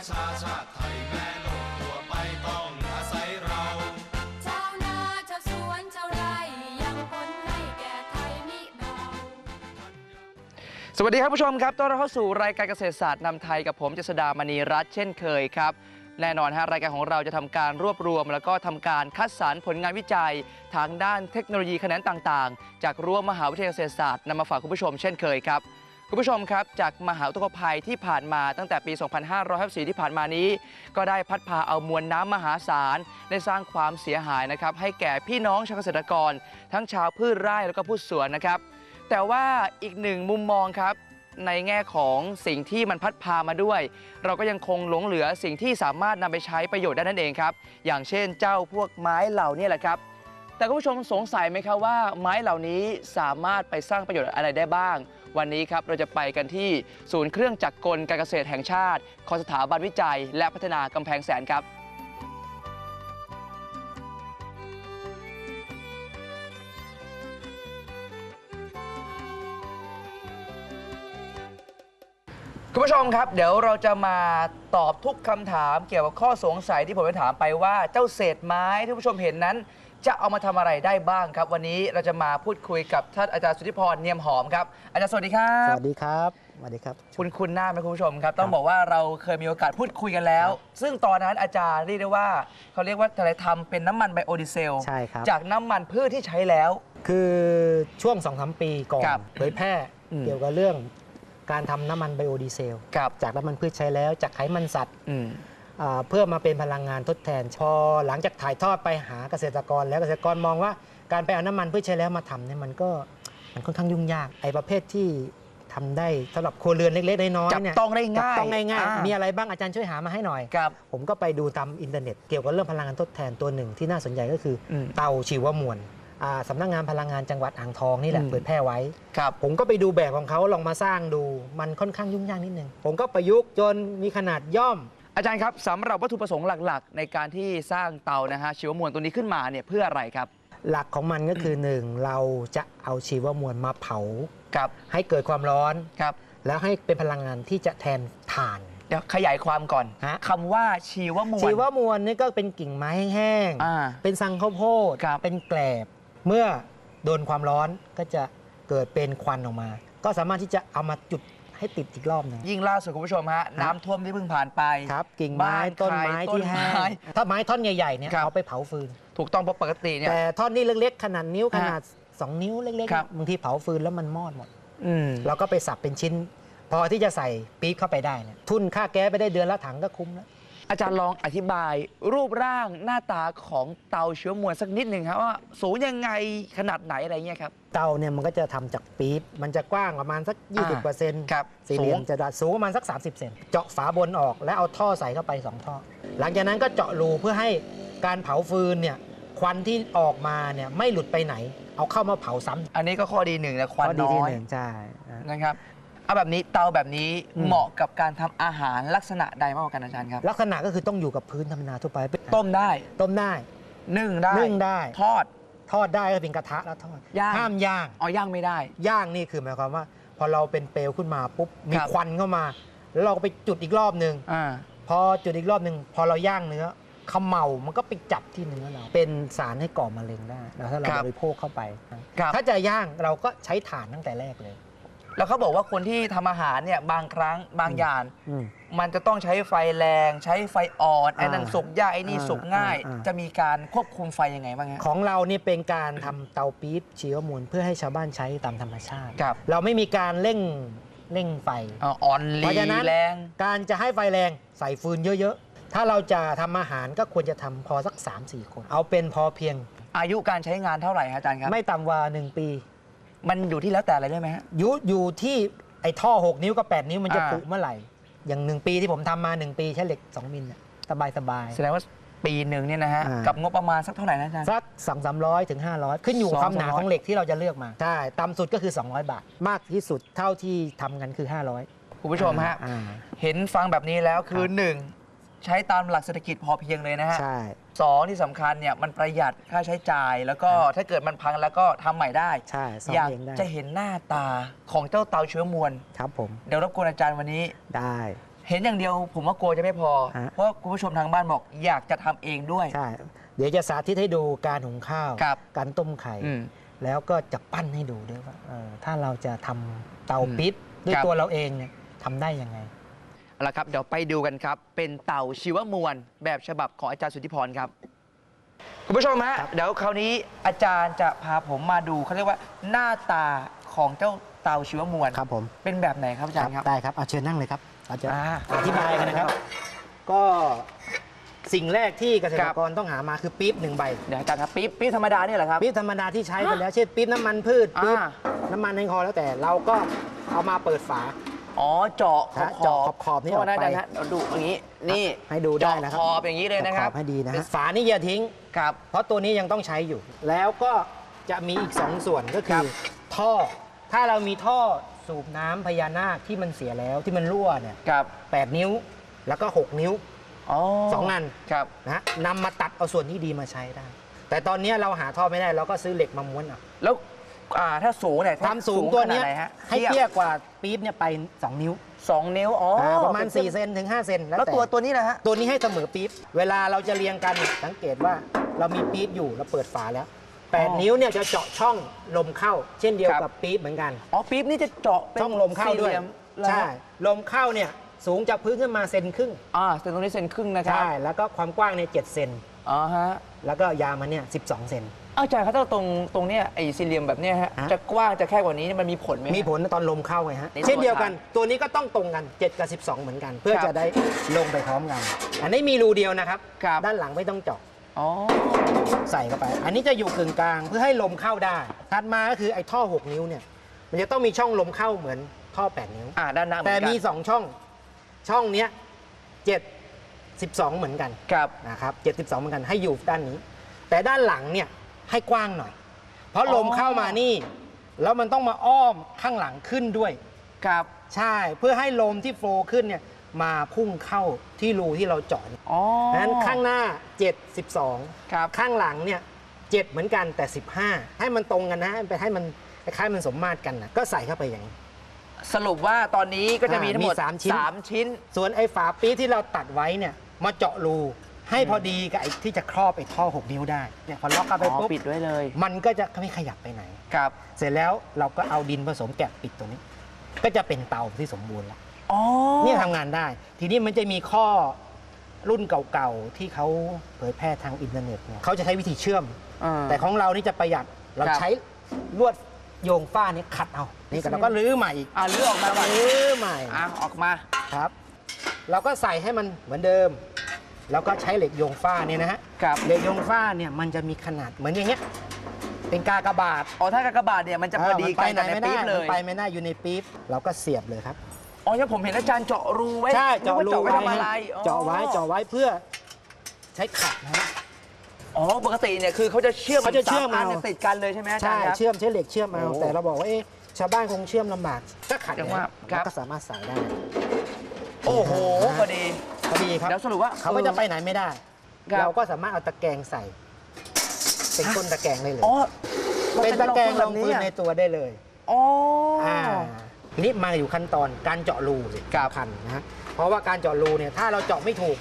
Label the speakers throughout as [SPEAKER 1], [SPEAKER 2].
[SPEAKER 1] ประชาชาติไทยแม่โลกทั่วไปต้องอาศัยเรา
[SPEAKER 2] ชาวนาชาวสวนชาวไร่ยังพ้นให้แก่ไทยมิเบา
[SPEAKER 3] สวัสดีครับผู้ชมครับต้อนรับเข้าสู่รายการเกษตรศาสตร์นำไทยกับผมเจษดามณีรัตน์เช่นเคยครับ แน่นอนฮะรายการของเราจะทำการรวบรวม แล้วก็ทำการคัดสรรผลงานวิจัย ทางด้านเทคโนโลยีแขนงต่างๆ จากรั้วมหาวิทยาลัยเกษตรศาสตร์นำมาฝากคุณผู้ชมเช่นเคยครับ คุณผู้ชมครับ จากมหาอุทกภัยที่ผ่านมาตั้งแต่ปี 2554 ที่ผ่านมานี้ ก็ได้พัดพาเอามวลน้ำมหาศาล ได้สร้างความเสียหายนะครับ ให้แก่พี่น้องชาวเกษตรกร ทั้งชาวพืชไร่แล้วก็พืชสวนนะครับ แต่ว่าอีกหนึ่งมุมมองครับในแง่ของสิ่งที่มันพัดพามาด้วย เราก็ยังคงหลงเหลือสิ่งที่สามารถนำไปใช้ประโยชน์ได้นั่นเองครับ อย่างเช่นเจ้าพวกไม้เหล่านี้แหละครับ แต่คุณผู้ชมสงสัยไหมครับว่าไม้เหล่านี้สามารถไปสร้างประโยชน์อะไรได้บ้าง วันนี้ครับเราจะไปกันที่ศูนย์เครื่องจักรกลการเกษตรแห่งชาติของสถาบันวิจัย และพัฒนากำแพงแสนครับคุณผู้ชมครับ เดี๋ยวเราจะมาตอบทุกคำถามเกี่ยวกับข้อสงสัยที่ผมได้ถามไปว่าเจ้าเศษไม้ที่ผู้ชมเห็นนั้น จะเอามาทำอะไรได้บ้างครับ วันนี้เราจะมาพูดคุยกับท่านอาจารย์สุทธิพรเนียมหอมครับอาจารย์สวัสดีครั
[SPEAKER 4] ส
[SPEAKER 3] บ
[SPEAKER 4] วัสดีครับ สวัสดีครับ
[SPEAKER 3] คุณคุณหน้าไหมคุณผู้ชมครับ ต้องบอกว่าเราเคยมีโอกาสพูดคุยกันแล้ว ซึ่งตอนนั้นอาจารย์เรียกได้ว่า เขาเรียกว่าอะไรทำเป็นน้ำมันไบโอดีเซล
[SPEAKER 4] ใช่ครับ
[SPEAKER 3] จากน้ำมันพืชที่ใช้แล้ว
[SPEAKER 4] คือช่วง2อสปีก่อน
[SPEAKER 3] ครับ
[SPEAKER 4] เผยแพร่
[SPEAKER 3] อืม
[SPEAKER 4] เกี่ยวกับเรื่องการทำน้ำมันไบโอดีเซล
[SPEAKER 3] กับ
[SPEAKER 4] จากน้ำมันพืชใช้แล้ว จากไขมันสัตว์
[SPEAKER 3] อืม
[SPEAKER 4] อ่า เพื่อมาเป็นพลังงานทดแทน พอหลังจากถ่ายทอดไปหาเกษตรกร แล้วเกษตรกรมองว่าการไปเอาน้ำมันพืชใช้แล้วมาทำเนี่ยมันก็มันค่อนข้างยุ่งยากไอ้ประเภทที่ทำได้สำหรับครัวเรือนเล็กๆน้อย
[SPEAKER 3] จับ
[SPEAKER 4] ๆเนี่ย
[SPEAKER 3] ต้องได้ง่าย
[SPEAKER 4] จับต้องง่าย
[SPEAKER 3] อ่า
[SPEAKER 4] ๆมีอะไรบ้างอาจารย์ช่วยหามาให้หน่อย
[SPEAKER 3] กับ
[SPEAKER 4] ผมก็ไปดูตามอินเทอร์เน็ตเกี่ยวกับเรื่องพลังงานทดแทนตัวหนึ่งที่น่าสนใจก็คืออ
[SPEAKER 3] ม
[SPEAKER 4] เตาชีวมวลอ่าสำนักงานพลังงานจังหวัดอ่างทองนี่แหละ
[SPEAKER 3] อืม
[SPEAKER 4] เผยแพร่ไว้
[SPEAKER 3] กับ
[SPEAKER 4] ผมก็ไปดูแบบของเขาลองมาสร้างดู มันค่อนข้างยุ่งยากนิดนึง ผมก็ประยุกต์จนมีขนาดย่อม
[SPEAKER 3] อาจารย์ครับสำหรับวัตถุประสงค์หลักๆ ในการที่สร้างเตานะฮะชีวมวลตัวนี้ขึ้นมาเนี่ยเพื่ออะไรครับ
[SPEAKER 4] หลักของมันก็คือหนึ่งเราจะเอาชีวมวลมาเผา
[SPEAKER 3] กับ
[SPEAKER 4] ให้เกิดความร้อน
[SPEAKER 3] ครับ
[SPEAKER 4] แล้วให้เป็นพลังงานที่จะแทนถ่าน
[SPEAKER 3] เดี๋ยวขยายความก่อน
[SPEAKER 4] ฮะ
[SPEAKER 3] คำว่าชีวมวล
[SPEAKER 4] ชีวมวลนี่ก็เป็นกิ่งไม้แห้ง
[SPEAKER 3] อ่า
[SPEAKER 4] เป็นสังข้าวโพด
[SPEAKER 3] ครับ
[SPEAKER 4] เป็นแกลบ เมื่อโดนความร้อนก็จะเกิดเป็นควันออกมา ก็สามารถที่จะเอามาจุด ให้ติดอีกรอบหนึ่ง
[SPEAKER 3] ยิ่งล่าสุดคุณผู้ชมฮะน้ำท่วมที่เพิ่งผ่านไป
[SPEAKER 4] ครับกิ่งไม้
[SPEAKER 3] บ้าน
[SPEAKER 4] ต้น
[SPEAKER 3] ใคร
[SPEAKER 4] ไม้
[SPEAKER 3] ต้น
[SPEAKER 4] ที่แห้ง
[SPEAKER 3] ไม้
[SPEAKER 4] ถ้าไม้ท่อนใหญ่ๆเนี่ย
[SPEAKER 3] ครับ
[SPEAKER 4] เอาไปเผาฟืน
[SPEAKER 3] ถูกต้องเพราะปกติเนี่ย
[SPEAKER 4] แต่ท่อนนี้เล็กๆ ขนาดนิ้ว
[SPEAKER 3] ฮะ
[SPEAKER 4] ขนาด 2 นิ้วเล็ก
[SPEAKER 3] ครับ
[SPEAKER 4] ๆบางทีเผาฟืนแล้วมันมอดหมด
[SPEAKER 3] อืม
[SPEAKER 4] เราก็ไปสับเป็นชิ้น พอที่จะใส่ปี๊บเข้าไปได้เนี่ยทุนค่าแก๊สไปได้เดือนละถังก็คุ้มแล้ว
[SPEAKER 3] อาจารย์ลองอธิบายรูปร่างหน้าตาของเตาชีวมวลสักนิดหนึ่งครับว่าสูงยังไงขนาดไหนอะไรเงี้ยครับ
[SPEAKER 4] เตาเนี่ยมันก็จะทำจากปี๊บ มันจะกว้างประมาณสัก
[SPEAKER 3] อ่า
[SPEAKER 4] 20เปอร์เซ็นต์
[SPEAKER 3] ครับ
[SPEAKER 4] สี่เหลี่ย
[SPEAKER 3] สู
[SPEAKER 4] ม
[SPEAKER 3] ง
[SPEAKER 4] จะได้สูงประมาณสัก 30เซนเจาะฝาบนออกแล้วเอาท่อใส่เข้าไป 2 ท่อ หลังจากนั้นก็เจาะรูเพื่อให้การเผาฟืนเนี่ยควันที่ออกมาเนี่ยไม่หลุดไปไหน เอาเข้ามาเผาซ้ำ
[SPEAKER 3] อันนี้ก็ข้อดีหนึ่งนะควัน
[SPEAKER 4] ข้ดี
[SPEAKER 3] น้
[SPEAKER 4] ที่
[SPEAKER 3] อย
[SPEAKER 4] หนึ่งใช่ นะ
[SPEAKER 3] นะครับ เอาแบบนี้เตาแบบนี้
[SPEAKER 4] อืม
[SPEAKER 3] เหมาะกับการทำอาหารลักษณะใดมากกว่ากันอาจารย์ครับ
[SPEAKER 4] ลักษณะก็คือต้องอยู่กับพื้นธรรมดาทั่วไป
[SPEAKER 3] ต้มได้
[SPEAKER 4] ต้มได้
[SPEAKER 3] นึ่งได้
[SPEAKER 4] นึ่งได้
[SPEAKER 3] ทอด
[SPEAKER 4] ทอดได้ก็เป็นกระทะแล้วทอด
[SPEAKER 3] ย่าง
[SPEAKER 4] ห้ามย่าง
[SPEAKER 3] เอาย่างไม่ได้
[SPEAKER 4] ย่างนี่คือหมายความว่า พอเราเป็นเปลวขึ้นมาปุ๊บมี
[SPEAKER 3] ครับ
[SPEAKER 4] ควันเข้ามา แล้วเราก็ไปจุดอีกรอบหนึ่ง
[SPEAKER 3] อ่า
[SPEAKER 4] พอจุดอีกรอบหนึ่งพอเราย่างเนื้อเขมเหลามันก็ไปจับที่เนื้อเราเป็นสารให้ก่อมะเร็งได้นะถ้าเรา
[SPEAKER 3] ครับ
[SPEAKER 4] บริโภคเข้าไป
[SPEAKER 3] ครับ
[SPEAKER 4] ถ้าจะย่างเราก็ใช้ถ่านตั้งแต่แรกเลย
[SPEAKER 3] แล้วเขาบอกว่าคนที่ทำอาหารเนี่ยบางครั้งบางอย่าง
[SPEAKER 4] อืม
[SPEAKER 3] มันจะต้องใช้ไฟแรง ใช้ไฟอ่อนไอ้นั่น
[SPEAKER 4] อ่า
[SPEAKER 3] สุกยากไอ้นี่
[SPEAKER 4] อ่า
[SPEAKER 3] สุกง่าย
[SPEAKER 4] อ่าอ่า
[SPEAKER 3] จะมีการควบคุมไฟยังไงบ้างฮะ
[SPEAKER 4] ของเรานี่เป็นการทำเตาปี๊บชีวมวลเพื่อให้ชาวบ้านใช้ตามธรรมชาติ
[SPEAKER 3] ครับ
[SPEAKER 4] เราไม่มีการเร่งเร่งไฟ
[SPEAKER 3] อ่าอ่อน
[SPEAKER 4] เพ
[SPEAKER 3] ลี
[SPEAKER 4] ราะฉะนั้น
[SPEAKER 3] แรง
[SPEAKER 4] การจะให้ไฟแรงใส่ฟืนเยอะๆ ถ้าเราจะทำอาหารก็ควรจะทำพอสัก 3-4 คน เอาเป็นพอเพียง
[SPEAKER 3] อายุการใช้งานเท่าไหร่ฮะอาจารย์ครับ
[SPEAKER 4] ไม่ต่ำกว่า 1 ปี
[SPEAKER 3] มันอยู่ที่แล้วแต่อะไรด้วยไหมฮะ
[SPEAKER 4] อยู่อยู่ที่ไอ้ท่อ 6 นิ้วกับ 8 นิ้วมันจะ
[SPEAKER 3] อ่า
[SPEAKER 4] ปุเมื่อไหร่ อย่าง1ปีที่ผมทำมา1ปีใช้เหล็ก 2 มิลสบายสบาย
[SPEAKER 3] แสดงว่าปีหนึ่งเนี่ยนะฮะ
[SPEAKER 4] อ่ากั
[SPEAKER 3] กับงบประมาณสักเท่าไหร่นะอาจารย์
[SPEAKER 4] สักสองสามร้อยถึง500 ขึ้นอยู่กับความหนา
[SPEAKER 3] 200
[SPEAKER 4] ของเหล็กที่เราจะเลือกมา ใช่ต่ำสุดก็คือ 200 บาท มากที่สุดเท่าที่ทำกันคือ 500
[SPEAKER 3] คุณผู้ชมฮะ
[SPEAKER 4] อ่า
[SPEAKER 3] เห็นฟังแบบนี้แล้วคือ
[SPEAKER 4] ครับ
[SPEAKER 3] หนึ่งใช้ตามหลักเศรษฐกิจพอเพียงเลยนะฮะ
[SPEAKER 4] ใช่
[SPEAKER 3] สองที่สำคัญเนี่ยมันประหยัดค่าใช้จ่าย แล้วก็ถ้าเกิดมันพังแล้วก็ทำใหม่ได้
[SPEAKER 4] ใช่ซ่อม
[SPEAKER 3] อยาก
[SPEAKER 4] เองได้
[SPEAKER 3] จะเห็นหน้าตาของเจ้าเตาเชื้อมวล
[SPEAKER 4] ครับผม
[SPEAKER 3] เดี๋ยวรบกวนอาจารย์วันนี้
[SPEAKER 4] ได้
[SPEAKER 3] เห็นอย่างเดียวผมว่ากลัวจะไม่พอ
[SPEAKER 4] ฮะ
[SPEAKER 3] เพราะคุณผู้ชมทางบ้านบอกอยากจะทำเองด้วย
[SPEAKER 4] ใช่ เดี๋ยวจะสาธิตให้ดูการหุงข้าว
[SPEAKER 3] ครับ
[SPEAKER 4] การต้มไข่
[SPEAKER 3] อืม
[SPEAKER 4] แล้วก็จะปั้นให้ดูด้วยว่าเออถ้าเราจะทำเตา
[SPEAKER 3] อืม
[SPEAKER 4] ปิดด้วย
[SPEAKER 3] ครับ
[SPEAKER 4] ตัวเราเองเนี่ยทำได้ยังไง
[SPEAKER 3] เอาละครับ เดี๋ยวไปดูกันครับ เป็นเต่าชีวมวล แบบฉบับของอาจารย์สุทธิพรครับ คุณผู้ชมฮะ
[SPEAKER 4] ครับ
[SPEAKER 3] เดี๋ยวคราวนี้อาจารย์จะพาผมมาดูเขาเรียกว่าหน้าตาของเจ้าเต่าชีวมวล
[SPEAKER 4] ครับผม
[SPEAKER 3] เป็นแบบไหนครับอาจารย์ครับ
[SPEAKER 4] ได้ครับ เอาเชิญนั่งเลยครับเราจะ
[SPEAKER 3] อ่า
[SPEAKER 4] อธิบายกันนะครับ ก็สิ่งแรกที่เกษต
[SPEAKER 3] ค
[SPEAKER 4] ร
[SPEAKER 3] รับ
[SPEAKER 4] กรต้องหามาคือปี๊บหนึ่งใบ
[SPEAKER 3] เดี๋ยวอาจารย์ครับปี๊บปี๊บธรรมดาเนี่ยเหรอครับ
[SPEAKER 4] ปี๊บธรรมดาที่ใช้ไปแล้วเช่นปี๊บน้ำมันพืชปี๊บ
[SPEAKER 3] อ่า
[SPEAKER 4] น้ำมันแอลกอฮอล์แล้วแต่เราก็เอามาเปิดฝา
[SPEAKER 3] อ๋อเจาะขอบ
[SPEAKER 4] ฮะ
[SPEAKER 3] ข
[SPEAKER 4] เจาะ
[SPEAKER 3] อบ
[SPEAKER 4] ขอบๆนี่
[SPEAKER 3] โทษนะ
[SPEAKER 4] ออกไป
[SPEAKER 3] อาจารย์ฮะเราดูอย่างนี้ นี่
[SPEAKER 4] ให้ดูได้นะครับ
[SPEAKER 3] เจาขอบอย่างนี้เลยนะครับ
[SPEAKER 4] ขอบให้ดีนะฮะฝานี่อย่าทิ้ง
[SPEAKER 3] ครับ
[SPEAKER 4] เพราะตัวนี้ยังต้องใช้อยู่ แล้วก็จะมีอีก 2 ส่วนก็คื
[SPEAKER 3] ครั
[SPEAKER 4] อบ ท่อ ถ้าเรามีท่อสูบน้ำพญานาคที่มันเสียแล้วที่มันรั่วเนี่ย
[SPEAKER 3] ครับ
[SPEAKER 4] 8นิ้ว แล้วก็ 6 นิ้ว
[SPEAKER 3] อ๋อ
[SPEAKER 4] สองอัน
[SPEAKER 3] ครับ
[SPEAKER 4] นะฮะนำมาตัดเอาส่วนที่ดีมาใช้ได้ แต่ตอนนี้เราหาท่อไม่ได้เราก็ซื้อเหล็กมาม้วนเอา
[SPEAKER 3] แล้ว อ่าถ้าสูงเนี่ย
[SPEAKER 4] ความสูงตัวเนี้ย
[SPEAKER 3] ขนาดไหนฮะ
[SPEAKER 4] ให้เตี้ยกว่าปี๊บเนี่ยไป 2 นิ้ว
[SPEAKER 3] สองนิ้วอ๋ออา
[SPEAKER 4] ประมาณ
[SPEAKER 3] เป็น
[SPEAKER 4] 4เซนถึง 5 เซน
[SPEAKER 3] แล้ว
[SPEAKER 4] แต่
[SPEAKER 3] ตัวตัวนี้นะฮะ
[SPEAKER 4] ตัวนี้ให้เสมอปี๊บเวลาเราจะเรียงกันสังเกตว่าเรามีปี๊บอยู่เราเปิดฝาแล้ว
[SPEAKER 3] อ๋อ
[SPEAKER 4] 8นิ้วเนี่ยจะเจาะช่องลมเข้า เช่นเดียว
[SPEAKER 3] ครับ
[SPEAKER 4] กับปี๊บเหมือนกัน
[SPEAKER 3] อ๋อปี๊บนี่จะเจาะเป็น
[SPEAKER 4] ช่องลมเข้าด้วย
[SPEAKER 3] สี่หลี่เหรอ
[SPEAKER 4] ใช่
[SPEAKER 3] ฮะ
[SPEAKER 4] ลมเข้าเนี่ยสูงจากพื้นขึ้นมาเซนครึ่ง
[SPEAKER 3] อ่าเซนตรงนี้เซนครึ่งนะครับ
[SPEAKER 4] ใช่แล้วก็ความกว้างเนี่ยเเซน
[SPEAKER 3] อ๋อฮะ
[SPEAKER 4] แล้วก็ยาวมันเนี่ย12เซน
[SPEAKER 3] เอาอาจารย์ครับถ้าตรงตรงเนี้ยไอ้สี่เหลี่ยมแบบเนี้ยฮะ
[SPEAKER 4] ฮะ
[SPEAKER 3] จะกว้างจะแคบกว่านี้มันมีผลไหมฮะ
[SPEAKER 4] มีผลตอนลมเข้าไงฮะ
[SPEAKER 3] นี่
[SPEAKER 4] เช่นเดียวกัน ตัวนี้ก็ต้องตรงกัน 7 กับ 12 เหมือนกัน เพื่อ
[SPEAKER 3] ครับ
[SPEAKER 4] จะได้ลงไปพร้อมกัน อันนี้มีรูเดียวนะครับ
[SPEAKER 3] ครับ
[SPEAKER 4] ด้านหลังไม่ต้องเจาะ
[SPEAKER 3] อ๋อ
[SPEAKER 4] ใส่เข้าไป อันนี้จะอยู่กึ่งกลางเพื่อให้ลมเข้าได้ ถัดมาก็คือไอ้ท่อ 6 นิ้วเนี่ย มันจะต้องมีช่องลมเข้าเหมือนท่อ 8 นิ้ว
[SPEAKER 3] อ่าด้านหน้าเหมื
[SPEAKER 4] แต่
[SPEAKER 3] อนกัน
[SPEAKER 4] มี 2 ช่อง ช่องเนี้ย7 12 เหมือนกัน
[SPEAKER 3] ครับ
[SPEAKER 4] นะครับ7 12เหมือนกัน ให้อยู่ด้านนี้ แต่ด้านหลังเนี่ย ให้กว้างหน่อย เพราะลม
[SPEAKER 3] อ๋อ
[SPEAKER 4] เข้ามานี่ แล้วมันต้องมาอ้อมข้างหลังขึ้นด้วย
[SPEAKER 3] ครับ
[SPEAKER 4] ใช่เพื่อให้ลมที่โฟลว์ขึ้นเนี่ยมาพุ่งเข้าที่รูที่เราเจาะเนี่ย
[SPEAKER 3] อ๋อ
[SPEAKER 4] ดังนั้นข้างหน้า7 12
[SPEAKER 3] ครับ
[SPEAKER 4] ข้างหลังเนี่ยเจ็ดเหมือนกันแต่ 15 ให้มันตรงกันนะให้ไปให้มันคล้ายๆมันสมมาตรกันนะก็ใส่เข้าไปอย่างนี้
[SPEAKER 3] สรุปว่าตอนนี้ก็จะมี
[SPEAKER 4] อ่า
[SPEAKER 3] ทั้งหมด
[SPEAKER 4] มีสามชิ้น
[SPEAKER 3] สามชิ้น
[SPEAKER 4] ส่วนไอ้ฝาปี๊บที่เราตัดไว้เนี่ยมาเจาะรู ให้พอดีกับไอ้ที่จะครอบไอ้ท่อ 6 นิ้วได้เนี่ยพอล็อกเข้าไป
[SPEAKER 3] อ๋อ
[SPEAKER 4] ปุ๊บ
[SPEAKER 3] ปิดไว้เลย
[SPEAKER 4] มันก็จะไม่ขยับไปไหน
[SPEAKER 3] ครับ
[SPEAKER 4] เสร็จแล้วเราก็เอาดินผสมแกะปิดตรงนี้ ก็จะเป็นเตาที่สมบูรณ์แล้ว
[SPEAKER 3] อ๋อ
[SPEAKER 4] เนี่ยทำงานได้ ทีนี้มันจะมีข้อรุ่นเก่าๆ ที่เขาเผยแพร่ทางอินเทอร์เน็ตเนี่ยเขาจะใช้วิธีเชื่อม
[SPEAKER 3] อ่า
[SPEAKER 4] แต่ของเรานี่จะประหยัดเรา
[SPEAKER 3] ครับ
[SPEAKER 4] ใช้ลวดโยงฝ้านี่ขัดเอานี่ก็เราก็รื้อใหม่อีก
[SPEAKER 3] อ่าเลือกออกมาก่อน
[SPEAKER 4] รื้อใหม่
[SPEAKER 3] อะออกมา
[SPEAKER 4] ครับ เราก็ใส่ให้มันเหมือนเดิม แล้วก็ใช้เหล็กโยงฝ้าเนี่ยนะฮะ
[SPEAKER 3] ครับ
[SPEAKER 4] เหล็กโยงฝ้าเนี่ยมันจะมีขนาดเหมือนอย่างเงี้ยเป็นกากบาท
[SPEAKER 3] อ๋อถ้ากากบาทเนี่ยมันจะพอดี
[SPEAKER 4] เมันไป
[SPEAKER 3] กัน
[SPEAKER 4] ไหน
[SPEAKER 3] กับใน
[SPEAKER 4] ไม่ได้
[SPEAKER 3] ปี๊บเล
[SPEAKER 4] มัน
[SPEAKER 3] ย
[SPEAKER 4] ไปไม่ได้อยู่ในปี๊บเราก็เสียบเลยครับ
[SPEAKER 3] อ๋อยังผมเห็นอาจารย์เจาะรูไว้
[SPEAKER 4] ใช่เจาะ
[SPEAKER 3] นึก
[SPEAKER 4] รู
[SPEAKER 3] ว่เจาะไว้ทำอะไร
[SPEAKER 4] ฮะเจาะไว้เจาะไว้เพื่อใช้ขัดนะฮะ
[SPEAKER 3] อ๋อปกติเนี่ยคือเขาจะเชื่อม
[SPEAKER 4] เขาจะเชื่อม
[SPEAKER 3] สอัน
[SPEAKER 4] เอา
[SPEAKER 3] เนี่ยติดกันเลยใช่ไหมอาจาร
[SPEAKER 4] ใช่
[SPEAKER 3] ย์ครับ
[SPEAKER 4] เชื่อมใช้เหล็กเชื่อมเอา
[SPEAKER 3] โอ้
[SPEAKER 4] แต่เราบอกว่าเอ๊ะชาวบ้านคงเชื่อมลำบากก็ขัด
[SPEAKER 3] อย่าง
[SPEAKER 4] เนี่ย
[SPEAKER 3] ว่าครั
[SPEAKER 4] เรา
[SPEAKER 3] บ
[SPEAKER 4] ก็สามารถใส่ได้
[SPEAKER 3] โอ้โหพอดี
[SPEAKER 4] พอดีครับ
[SPEAKER 3] เดี๋ยวสรุปว่า
[SPEAKER 4] เขาก็จะไปไหนไม่ได้
[SPEAKER 3] ครับ
[SPEAKER 4] เราก็สามารถเอาตะแกรงใส่ เป็นก้นตะแกรงได้เลย
[SPEAKER 3] อ๋อ
[SPEAKER 4] เป็นตะแกรงรอง
[SPEAKER 3] แบบ
[SPEAKER 4] พื้นใน
[SPEAKER 3] นี้
[SPEAKER 4] ตัวได้เลย
[SPEAKER 3] อ๋ออ
[SPEAKER 4] อ่าทีนี้มาอยู่ขั้นตอนการเจาะรูสิ
[SPEAKER 3] ครับ
[SPEAKER 4] สำคัญนะฮะ เพราะว่าการเจาะรูเนี่ยถ้าเราเจาะไม่ถูก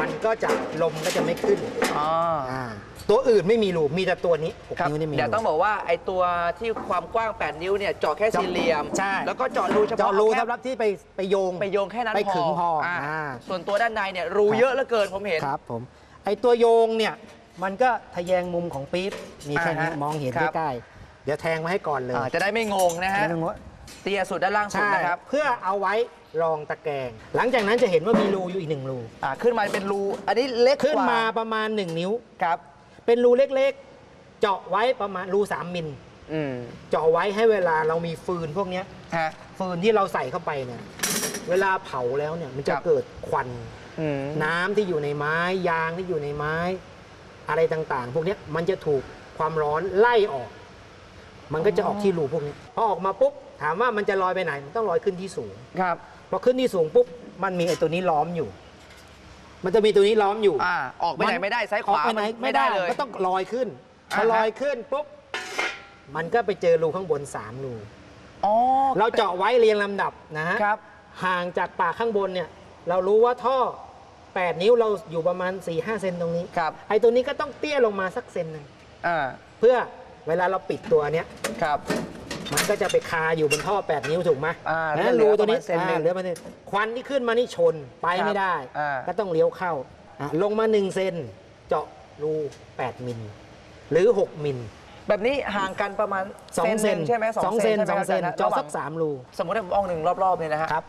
[SPEAKER 4] มันก็จะลมก็จะไม่ขึ้น
[SPEAKER 3] อ๋อ
[SPEAKER 4] อ่าตัวอื่นไม่มีรูมีแต่ตัวนี้หก
[SPEAKER 3] ครับ
[SPEAKER 4] นิ้วนี่มี
[SPEAKER 3] เดี๋ยว
[SPEAKER 4] รู
[SPEAKER 3] ต้องบอกว่าไอ้ตัวที่ความกว้าง 8 นิ้วเนี่ยเจาะแค่สี่เหลี่ยม
[SPEAKER 4] ใช่
[SPEAKER 3] แล้วก็เจาะรูเฉพาะ
[SPEAKER 4] เจาะรู
[SPEAKER 3] แค่
[SPEAKER 4] สำหรับที่ไปไปโยง
[SPEAKER 3] ไปโยงแค่นั้น
[SPEAKER 4] ไป
[SPEAKER 3] พอ
[SPEAKER 4] ขึงพอ
[SPEAKER 3] อ่า
[SPEAKER 4] อ่า
[SPEAKER 3] ส่วนตัวด้านในเนี่ยรู
[SPEAKER 4] ครับ
[SPEAKER 3] เยอะเหลือเกินผมเห็น
[SPEAKER 4] ครับผมไอตัวโยงเนี่ยมันก็ทะแยงมุมของปี๊บมีแค่นี้
[SPEAKER 3] อ่าฮะ
[SPEAKER 4] มองเห็น
[SPEAKER 3] ครับ
[SPEAKER 4] ใกล้ๆเดี๋ยวแทงมาให้ก่อนเลย
[SPEAKER 3] อ่าจะได้ไม่งงนะฮะ
[SPEAKER 4] ไม่ต้องงด
[SPEAKER 3] เตียสุดด้านล่างสุด
[SPEAKER 4] ใช่
[SPEAKER 3] นะครับ
[SPEAKER 4] เพื่อเอาไว้ รองตะแกรงหลังจากนั้นจะเห็นว่ามีรูอยู่อีกหนึ่งรู
[SPEAKER 3] อ่าขึ้นมาเป็นรูอันนี้เล็ก
[SPEAKER 4] ขึ้น
[SPEAKER 3] กว่
[SPEAKER 4] มาประมาณ 1 นิ้ว
[SPEAKER 3] ครับ
[SPEAKER 4] เป็นรูเล็กๆ เจาะไว้ประมาณรู3มิล
[SPEAKER 3] อืม
[SPEAKER 4] เจาะไว้ให้เวลาเรามีฟืนพวกเนี้ย
[SPEAKER 3] ฮะ
[SPEAKER 4] ฟืนที่เราใส่เข้าไปเนี่ยเวลาเผาแล้วเนี่ยมันจะ
[SPEAKER 3] ครับ
[SPEAKER 4] เกิดควัน
[SPEAKER 3] อืม
[SPEAKER 4] น้ำที่อยู่ในไม้ยางที่อยู่ในไม้ อะไรต่างๆ พวกเนี้ยมันจะถูกความร้อนไล่ออก มันก็จะออกที่รูพวกนี้พอออกมาปุ๊บถามว่ามันจะลอยไปไหนมันต้องลอยขึ้นที่สูง
[SPEAKER 3] ครับ
[SPEAKER 4] พอขึ้นที่สูงปุ๊บมันมีไอ้ตัวนี้ล้อมอยู่ มันจะมีตัวนี้ล้อมอยู่
[SPEAKER 3] อ่าออกไปไหนไม่ได้ซ้ายขวา
[SPEAKER 4] ออกไปไหน
[SPEAKER 3] มัน
[SPEAKER 4] ไม่ได้
[SPEAKER 3] เลย
[SPEAKER 4] ก็ต้องลอยขึ้นพอ
[SPEAKER 3] อ่าฮะ
[SPEAKER 4] ลอยขึ้นปุ๊บมันก็ไปเจอรูข้างบนสามรู
[SPEAKER 3] อ๋อ
[SPEAKER 4] เราเจาะไว้เรียงลำดับนะฮะ
[SPEAKER 3] ครับ
[SPEAKER 4] ห่างจากปากข้างบนเนี่ย เรารู้ว่าท่อ 8 นิ้วเราอยู่ประมาณ 4-5 เซนตรงนี้
[SPEAKER 3] ครับ
[SPEAKER 4] ไอ้ตัวนี้ก็ต้องเตี้ยลงมาสักเซนหนึ่ง
[SPEAKER 3] อ่า
[SPEAKER 4] เพื่อเวลาเราปิดตัวเนี้ย
[SPEAKER 3] ครับ
[SPEAKER 4] มันก็จะไปคาอยู่บนท่อ 8 นิ้วถูกไหม
[SPEAKER 3] อ่า
[SPEAKER 4] นั้น
[SPEAKER 3] เหลื
[SPEAKER 4] รู
[SPEAKER 3] อ
[SPEAKER 4] ตัวนี้
[SPEAKER 3] ประมาณเซนหนึ่ง
[SPEAKER 4] อ่าเหลือมาเซนควันที่ขึ้นมานี่ชนไป
[SPEAKER 3] ครับ
[SPEAKER 4] ไม่ได้
[SPEAKER 3] อ่า
[SPEAKER 4] ก็ต้องเลี้ยวเข้าอะลงมา 1 เซนเจาะรู 8 มิล หรือ 6 มิล
[SPEAKER 3] แบบนี้ห่างกันประมาณ
[SPEAKER 4] 2เซน
[SPEAKER 3] หงใช่ไหม
[SPEAKER 4] สองเซน
[SPEAKER 3] ใช่ไหม
[SPEAKER 4] สองเซน
[SPEAKER 3] ครับ
[SPEAKER 4] เจาะ
[SPEAKER 3] ระหว่
[SPEAKER 4] สั
[SPEAKER 3] ง
[SPEAKER 4] ก3 รู
[SPEAKER 3] สมมติว่าผมอ้องหนึ่งรอบๆเนี่ยนะฮะ
[SPEAKER 4] ครับ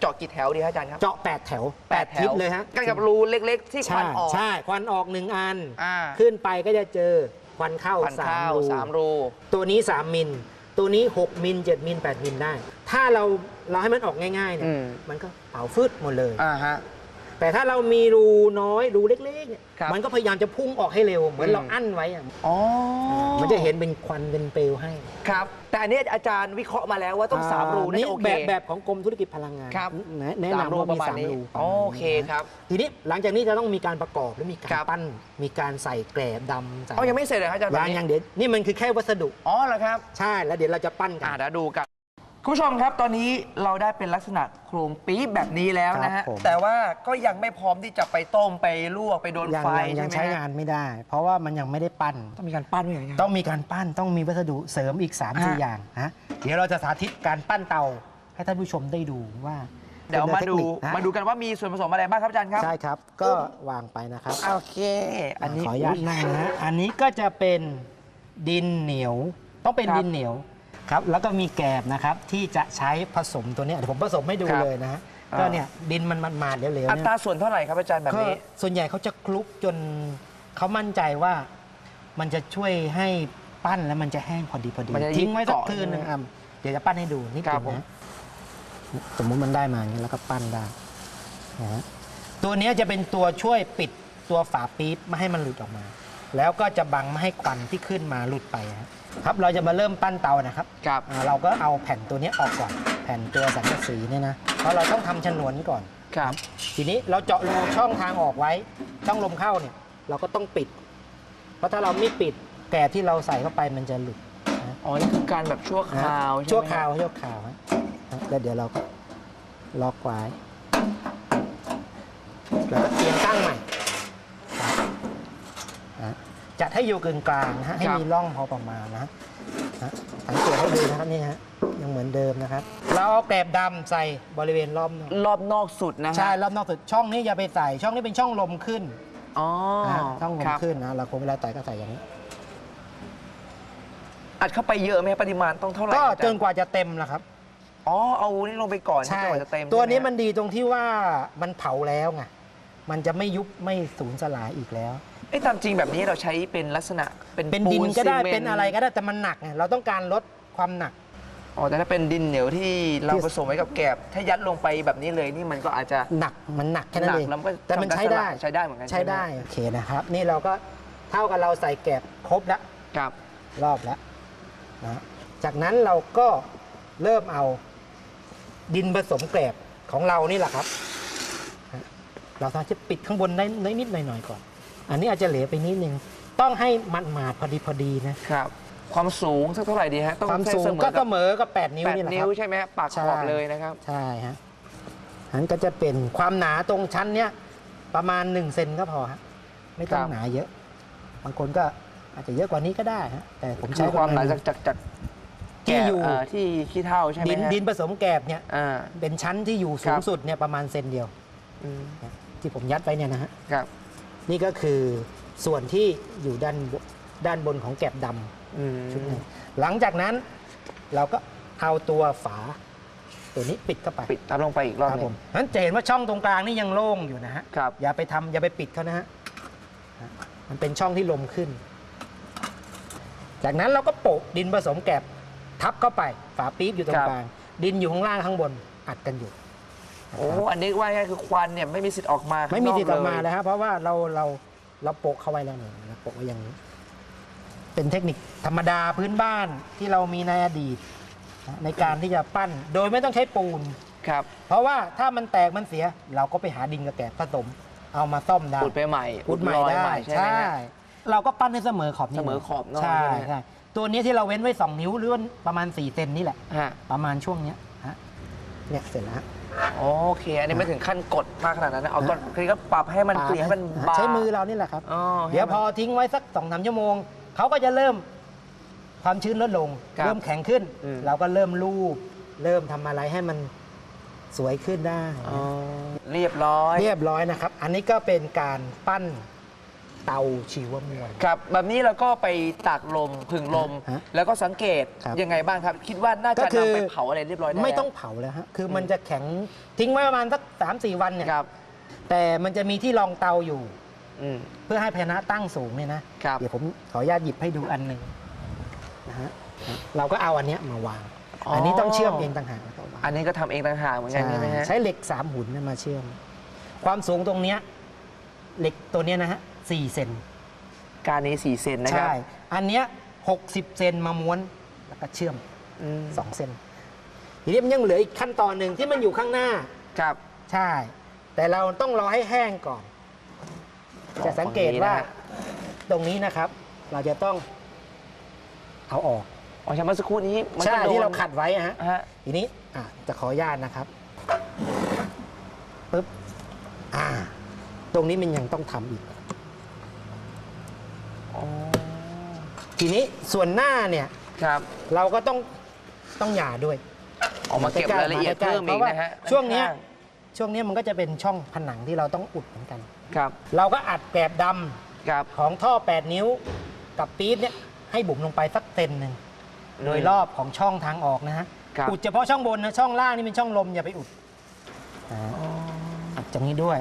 [SPEAKER 3] เจาะกี่แถวดีฮะอาจารย์ครับ
[SPEAKER 4] เจาะ 8 แถว8ทิศเลยฮะ
[SPEAKER 3] กันกับรูเล็กๆ ที่ค
[SPEAKER 4] ใช่
[SPEAKER 3] วันออก
[SPEAKER 4] ใช่ควันออกหนึ่งอัน
[SPEAKER 3] อ่า
[SPEAKER 4] ขึ้นไปก็จะเจอควันเข้า
[SPEAKER 3] ควันเข้า
[SPEAKER 4] 3รู
[SPEAKER 3] สามรู
[SPEAKER 4] ตัวนี้ 3 มิล ตัวนี้ 6 มิล 7 มิล 8 มิลได้ ถ้าเราเราให้มันออกง่ายๆเนี่ย
[SPEAKER 3] อืม
[SPEAKER 4] มันก็เป่าฟืดหมดเลย
[SPEAKER 3] อ่าฮะ
[SPEAKER 4] แต่ถ้าเรามีรูน้อยรูเล็กๆเนี่ย
[SPEAKER 3] ครับ
[SPEAKER 4] มันก็พยายามจะพุ่งออกให้เร็ว เหมือน
[SPEAKER 3] อืม
[SPEAKER 4] เราอั้นไว้อะ
[SPEAKER 3] อ๋อ
[SPEAKER 4] มันจะเห็นเป็นควันเป็นเปลวให้
[SPEAKER 3] ครับ แต่อันนี้อาจารย์วิเคราะห์มาแล้วว่าต้องสามรู
[SPEAKER 4] อ่
[SPEAKER 3] นี่โอเค
[SPEAKER 4] แบบแบบของกรมธุรกิจพลังงาน
[SPEAKER 3] ครับ
[SPEAKER 4] แนะแนะ
[SPEAKER 3] สาม
[SPEAKER 4] นำ
[SPEAKER 3] รู
[SPEAKER 4] ว่า
[SPEAKER 3] ประ
[SPEAKER 4] มี
[SPEAKER 3] มาณ
[SPEAKER 4] สาม
[SPEAKER 3] นี้
[SPEAKER 4] รู
[SPEAKER 3] โอเคครับ
[SPEAKER 4] ทีนี้หลังจากนี้จะต้องมีการประกอบและมีการ
[SPEAKER 3] ครับ
[SPEAKER 4] ปั้น มีการใส่แกลบดำใส่
[SPEAKER 3] อ๋อยังไม่เสร็จเลยครับอาจารย์แบบ
[SPEAKER 4] ยัง
[SPEAKER 3] นี้
[SPEAKER 4] ยังเดี๋ยวนี่มันคือแค่วัสดุ
[SPEAKER 3] อ๋อเหรอครับ
[SPEAKER 4] ใช่แล้วเดี๋ยวเราจะปั้นกั
[SPEAKER 3] อ่าน เดี๋ยวดูกัน คุณผู้ชมครับตอนนี้เราได้เป็นลักษณะโครงปี๊บแบบนี้แล้วนะ
[SPEAKER 4] ครั
[SPEAKER 3] ฮะ
[SPEAKER 4] บผม
[SPEAKER 3] แต่ว่าก็ยังไม่พร้อมที่จะไปต้มไปลวกไปโดน
[SPEAKER 4] ยัง
[SPEAKER 3] ไฟ
[SPEAKER 4] ยังยัง
[SPEAKER 3] ใช่
[SPEAKER 4] ใช้
[SPEAKER 3] ไหม
[SPEAKER 4] งา
[SPEAKER 3] ฮะ
[SPEAKER 4] นไม่ได้ เพราะว่ามันยังไม่ได้ปั้น
[SPEAKER 3] ต้องมีการปั้นด้วยเหรอครับ
[SPEAKER 4] ต้องมีการปั้นต้องมีวัสดุเสริมอีก3
[SPEAKER 3] ฮะ
[SPEAKER 4] 4อย่างนะเดี๋ยวเราจะสาธิตการปั้นเตาให้ท่านผู้ชมได้ดูว่า
[SPEAKER 3] เดี๋ยวมาดู
[SPEAKER 4] เป็นเทคนิคนะ
[SPEAKER 3] มาดูกันว่ามีส่วนผสมอะไรบ้างครับอาจารย์ครับ
[SPEAKER 4] ใช่ครับ ก็วางไปนะครับ
[SPEAKER 3] โอเค อันนี้
[SPEAKER 4] ขออนุญาตนั่งนะฮะอันนี้ก็จะเป็นดินเหนียว ต้องเป็น
[SPEAKER 3] ครับ
[SPEAKER 4] ดินเหนียว ครับแล้วก็มีแกบนะครับที่จะใช้ผสมตัวเนี้ยเดี๋ยวผมผสมให้ดู
[SPEAKER 3] ครับ
[SPEAKER 4] เลยนะฮะ
[SPEAKER 3] อ่า
[SPEAKER 4] ก็เนี่ยดินมันมันมาดๆเหลวๆ
[SPEAKER 3] อั
[SPEAKER 4] เนี่ย
[SPEAKER 3] ตราส่วนเท่าไหร่ครับอาจารย์แบบ
[SPEAKER 4] ก็
[SPEAKER 3] นี้
[SPEAKER 4] ส่วนใหญ่เขาจะคลุกจนเขามั่นใจว่ามันจะช่วยให้ปั้นแล้วมันจะแห้งพอดีพอดี
[SPEAKER 3] มันจะ
[SPEAKER 4] ทิ้งไว้สัก
[SPEAKER 3] เกาะ
[SPEAKER 4] คืนหนึ่ง
[SPEAKER 3] ใช่ไหม
[SPEAKER 4] อะเดี๋ยวจะปั้นให้ดูนิด
[SPEAKER 3] ครั
[SPEAKER 4] นึ
[SPEAKER 3] บ
[SPEAKER 4] ง
[SPEAKER 3] ผม
[SPEAKER 4] นะสมมุติมันได้มาอย่างนี้แล้วก็ปั้นได้นะฮะตัวเนี้ยจะเป็นตัวช่วยปิดตัวฝาปี๊บไม่ให้มันหลุดออกมา แล้วก็จะบังไม่ให้ควันที่ขึ้นมาหลุดไปฮะครับเราจะมาเริ่มปั้นเตานะครับ
[SPEAKER 3] ครับ
[SPEAKER 4] อ่าเราก็เอาแผ่นตัวนี้ออกก่อน แผ่นตัวสังกะสีเนี่ยนะเพราะเราต้องทำฉนวนก่อน
[SPEAKER 3] ครับ
[SPEAKER 4] ทีนี้เราเจาะรูช่องทางออกไว้ ช่องลมเข้าเนี่ย เราก็ต้องปิด เพราะถ้าเราไม่ปิดแกบที่เราใส่เข้าไปมันจะหลุดนะ
[SPEAKER 3] อ๋อ นี่คือการแบบชั่วคราวใช่ไหม
[SPEAKER 4] ชั่วคราวชั่วคราวฮะแล้วเดี๋ยวเราก็ล็อกไว้แล้วก็เอียงตั้งใหม่ครับนะ จัดให้อยู่กึ่งกลางนะฮะให้มีร่องพอประมาณนะฮะนะสังเกตให้ดูนะครับนี่ฮะยังเหมือนเดิมนะครับ เราเอาแกลบดำใส่บริเวณรอบนอก
[SPEAKER 3] รอบนอกสุดนะฮะ
[SPEAKER 4] ใช่รอบนอกสุดช่องนี้อย่าไปใส่ช่องนี้เป็นช่องลมขึ้น
[SPEAKER 3] อ๋อ
[SPEAKER 4] นะช่องล
[SPEAKER 3] ค
[SPEAKER 4] ม
[SPEAKER 3] รับ
[SPEAKER 4] ขึ้นนะเราคงเวลาใส่ก็ใส่อย่างนี้
[SPEAKER 3] อัดเข้าไปเยอะไหมครับปริมาณต้องเท่าไหร่
[SPEAKER 4] ก็
[SPEAKER 3] อาจารย์
[SPEAKER 4] จนกว่าจะเต็มแหละครับ
[SPEAKER 3] อ๋อเอานี่ลงไปก่อน
[SPEAKER 4] ใช่
[SPEAKER 3] จนกว่าจะเต็ม
[SPEAKER 4] ตัวนี้
[SPEAKER 3] ใช่ไห
[SPEAKER 4] มันดีตรงที่ว่ามันเผาแล้วไง มันจะไม่ยุบไม่สูญสลายอีกแล้ว
[SPEAKER 3] เอ้ยตามจริงแบบนี้เราใช้เป็นลักษณะเป็น
[SPEAKER 4] เป็นดิน
[SPEAKER 3] ปู
[SPEAKER 4] ก็ได้
[SPEAKER 3] ซีม
[SPEAKER 4] เป็นอะไรก็ได้แต่มันหนักไงเราต้องการลดความหนัก
[SPEAKER 3] อ๋อแต่ถ้าเป็นดินเหนียวที่เรา
[SPEAKER 4] ที่
[SPEAKER 3] ผสมไว้กับแกบถ้ายัดลงไปแบบนี้เลยนี่มันก็อาจจะ
[SPEAKER 4] หนักมันหนักแค่นั้นเอง
[SPEAKER 3] หนักแล้วมันก็
[SPEAKER 4] แต่มัน
[SPEAKER 3] ทำการ
[SPEAKER 4] ใช้ได้
[SPEAKER 3] สลายใช้ได้เหมือนกัน
[SPEAKER 4] ใช้ได้
[SPEAKER 3] ใช่ไหม
[SPEAKER 4] โอเคนะครับ นี่เราก็เท่ากับเราใส่แกบครบแล้ว
[SPEAKER 3] ครับ
[SPEAKER 4] รอบแล้วนะจากนั้นเราก็เริ่มเอาดินผสมแกลบของเรานี่แหละครับนะ เราสามารถจะปิดข้างบนได้นิดๆหน่อยๆก่อน อันนี้อาจจะเหลวไปนิดนึงต้องให้มันมาดพอดีพอดีนะ
[SPEAKER 3] ครับ ความสูงสักเท่าไหร่ดีฮะต้อง
[SPEAKER 4] ความสูง
[SPEAKER 3] เสมอ
[SPEAKER 4] ก็
[SPEAKER 3] กับ
[SPEAKER 4] เสมอกับ8นิ้ว
[SPEAKER 3] แปด
[SPEAKER 4] นี่แหละค
[SPEAKER 3] นิ้
[SPEAKER 4] รั
[SPEAKER 3] ว
[SPEAKER 4] บ
[SPEAKER 3] ใช่ไหมฮะปาก
[SPEAKER 4] ใช่
[SPEAKER 3] ขอบเลยนะครับ
[SPEAKER 4] ใช่ฮะอันก็จะเป็นความหนาตรงชั้นเนี้ยประมาณ1เซนก็พอฮะไม่ต้อง
[SPEAKER 3] ครับ
[SPEAKER 4] หนาเยอะ บางคนก็อาจจะเยอะกว่านี้ก็ได้ฮะแต่ผม
[SPEAKER 3] ใช้
[SPEAKER 4] ใช้
[SPEAKER 3] ความหนา
[SPEAKER 4] ประณ
[SPEAKER 3] จากจากจาก
[SPEAKER 4] ที่อยู่
[SPEAKER 3] แกะเที่ขี้เท่าใช่ไหม
[SPEAKER 4] ดิน
[SPEAKER 3] ฮะ
[SPEAKER 4] ดินผสมแกบเนี่ย
[SPEAKER 3] อ่า
[SPEAKER 4] เป็นชั้นที่อยู่สู
[SPEAKER 3] ค
[SPEAKER 4] ง
[SPEAKER 3] รับ
[SPEAKER 4] สุดเนี่ยประมาณเซนเดียว
[SPEAKER 3] อืม
[SPEAKER 4] ที่ผมยัดไว้เนี่ยนะฮะ
[SPEAKER 3] ครับ
[SPEAKER 4] นี่ก็คือส่วนที่อยู่ด้านบด้านบนของแกบดำ
[SPEAKER 3] อืม
[SPEAKER 4] ชุดหนึงหลังจากนั้นเราก็เอาตัวฝา ตัวนี้ปิดเข้าไป
[SPEAKER 3] ปิดทับลงไปอีกรอบ
[SPEAKER 4] ครับ
[SPEAKER 3] ห
[SPEAKER 4] ผ
[SPEAKER 3] นึ
[SPEAKER 4] ม
[SPEAKER 3] ง
[SPEAKER 4] นั้นจะเห็นว่าช่องตรงกลางนี่ยังโล่งอยู่นะฮะ
[SPEAKER 3] ครับ
[SPEAKER 4] อย่าไปทำอย่าไปปิดเขานะฮะมันเป็นช่องที่ลมขึ้น จากนั้นเราก็โปะดินผสมแกบทับเข้าไป ฝาปี๊บอยู่ตรงกลาง ดินอยู่ข้างล่างข้างบนอัดกันอยู่นะ
[SPEAKER 3] โอ้
[SPEAKER 4] ครับ
[SPEAKER 3] อันนี้ว่าง่ายๆคือควันเนี่ยไม่มีสิทธิ์ออกมาข้างน
[SPEAKER 4] ไม่มีติดออกมา
[SPEAKER 3] เลย
[SPEAKER 4] เลยครับเพราะว่าเราเราเราโปะเข้าไว้แล้วเนี่ยเราโปะไว้อย่างนี้ เป็นเทคนิคธรรมดาพื้นบ้านที่เรามีในอดีตนะในการที่จะปั้น โดยไม่ต้องใช้ปูน
[SPEAKER 3] ครับ
[SPEAKER 4] เพราะว่าถ้ามันแตกมันเสีย เราก็ไปหาดินกับแกบผสม เอามาซ่อมได้
[SPEAKER 3] อุดไปใหม่
[SPEAKER 4] อุดใหม่
[SPEAKER 3] รอย
[SPEAKER 4] ได้
[SPEAKER 3] ใหม่ใช่ไหมฮะ
[SPEAKER 4] เราก็ปั้นให้เสมอขอบนิด
[SPEAKER 3] เสมอขอบนอก
[SPEAKER 4] ใช่
[SPEAKER 3] ใช่ไหม
[SPEAKER 4] ใช่ตัวนี้ที่เราเว้นไว้ 2 นิ้วหรือว่าประมาณ4เซนนี่แหละ
[SPEAKER 3] ฮะ
[SPEAKER 4] ประมาณช่วงเนี้ยฮะเนี่ยเสร็จแล้วฮะ
[SPEAKER 3] โอเค อันนี้ไม่ถึงขั้นกดมากขนาดนั้นนะเอาก็คือก็ปรับให้มันเกลี่ยให้มันบาง
[SPEAKER 4] ใช้มือเรานี่แหละครับ
[SPEAKER 3] อ๋อให้
[SPEAKER 4] เดี๋ยว
[SPEAKER 3] มัน
[SPEAKER 4] พอทิ้งไว้สักสองสามชั่วโมง เขาก็จะเริ่มความชื้นลดลง
[SPEAKER 3] ครับ
[SPEAKER 4] เริ่มแข็งขึ้น
[SPEAKER 3] อืม
[SPEAKER 4] เราก็เริ่มลูบเริ่มทำอะไรให้มันสวยขึ้นได้
[SPEAKER 3] อ๋อเรียบร้อย
[SPEAKER 4] เรียบร้อยนะครับ อันนี้ก็เป็นการปั้น เตาชีวมวล
[SPEAKER 3] ครับ แบบนี้เราก็ไปตากลมผึ่งลม
[SPEAKER 4] ฮะ
[SPEAKER 3] แล้วก็สังเกต
[SPEAKER 4] ครับ
[SPEAKER 3] ยังไงบ้างครับ คิดว่าน่า
[SPEAKER 4] ก็
[SPEAKER 3] จะ
[SPEAKER 4] คือนำ
[SPEAKER 3] ไปเผาอะไรเรียบร้อยได้
[SPEAKER 4] ไม่
[SPEAKER 3] แล้ว
[SPEAKER 4] ต้องเผาแล้วฮะคือมันจะแข็งทิ้งไว้ประมาณสักสามสี่วันเนี่ย
[SPEAKER 3] ครับ
[SPEAKER 4] แต่มันจะมีที่รองเตาอยู่
[SPEAKER 3] อืม
[SPEAKER 4] เพื่อให้ภาชนะตั้งสูงเนี่ยนะ
[SPEAKER 3] ครับ
[SPEAKER 4] เดี๋ยวผมขออนุญาตหยิบให้ดูอันหนึ่งนะฮะเราก็เอาอันเนี้ยมาวาง อันนี้ต้องเชื่อมเองต่างหากแล้วก็วาง
[SPEAKER 3] อันนี้ก็ทำเองต่างหากเหมือนกันใช่ไหมฮะ
[SPEAKER 4] ใช้เหล็กสามหุ่นเนี่ยมาเชื่อม ความสูงตรงเนี้ยเหล็กตัวเนี้ยนะฮะ สี่เซน
[SPEAKER 3] การนี้ 4 เซนนะครั
[SPEAKER 4] ใช่
[SPEAKER 3] บ
[SPEAKER 4] อันเนี้ยหกสิบเซนมาม้วนแล้วก็เชื่อม
[SPEAKER 3] อืม
[SPEAKER 4] สองเซนทีนี้มันยังเหลืออีกขั้นตอนหนึ่งที่มันอยู่ข้างหน้า
[SPEAKER 3] ครับ
[SPEAKER 4] ใช่ แต่เราต้องรอให้แห้งก่อน จะสังเกตว่า ตรงนี้นะครับ เราจะต้องเอาออก
[SPEAKER 3] อ๋อใช่เมื่อสักครู่นี้มัน
[SPEAKER 4] ใช่
[SPEAKER 3] ก็โดน
[SPEAKER 4] ที่เราขัดไว้อะฮะ
[SPEAKER 3] ฮะ
[SPEAKER 4] ทีนี้อะจะขออนุญาตนะครับปึ๊บอ่า ตรงนี้มันยังต้องทำอีก
[SPEAKER 3] อ๋อ
[SPEAKER 4] ทีนี้ส่วนหน้าเนี่ย
[SPEAKER 3] ครับ
[SPEAKER 4] เราก็ต้องต้องหย่าด้วย
[SPEAKER 3] ออกมาเก็บรายละเอียด
[SPEAKER 4] ใกล้ๆ
[SPEAKER 3] เพิ่มอีก
[SPEAKER 4] เพราะว่า
[SPEAKER 3] นะฮะ
[SPEAKER 4] ช่วงเนี้ย
[SPEAKER 3] ข้า
[SPEAKER 4] ช่วงนี้มันก็จะเป็นช่องผนังที่เราต้องอุดเหมือนกัน
[SPEAKER 3] ๆครับ
[SPEAKER 4] เราก็อัดแกลบดำ
[SPEAKER 3] ครับ
[SPEAKER 4] ของท่อ 8 นิ้วกับปี๊บเนี่ยให้บุ๋มลงไปสักเซนหนึ่งโดยรอบของช่องทางออกนะฮะ
[SPEAKER 3] ครับ
[SPEAKER 4] อุดเฉพาะช่องบนนะช่องล่างนี่เป็นช่องลมอย่าไปอุดอ่าอัดตรงนี้ด้วย